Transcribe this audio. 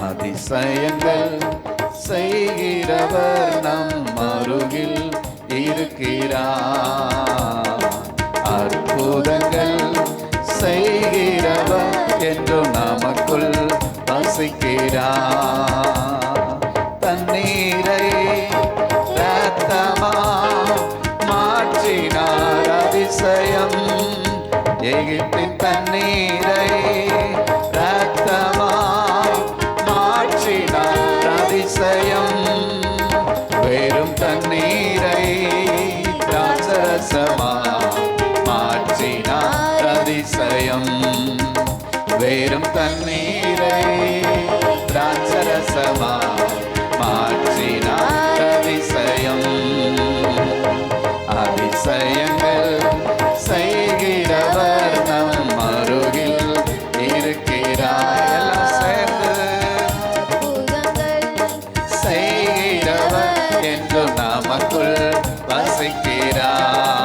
அதிசயங்கள் செய்கிறவர் நம் அருகில் இருக்கிறார். அற்புதங்கள் செய்கிறவர் என்றும் நமக்குள் வசிக்கிறார். தண்ணீரை ரத்தமா மாற்றினார். அதிசயம். எகிப்தின் தண்ணீரை அதிசயம். வெறும் தண்ணீரை ராசரசமா மாற்றினார் அதிசயம். வெறும் தண்ணீரை ராசரசமா மாற்றினார் அதிசயம். அதிசயங்கள் செய்கிறவர் நம் அருகில் இருக்கிறார். இன்று நமக்குள் வசிக்கிறார்.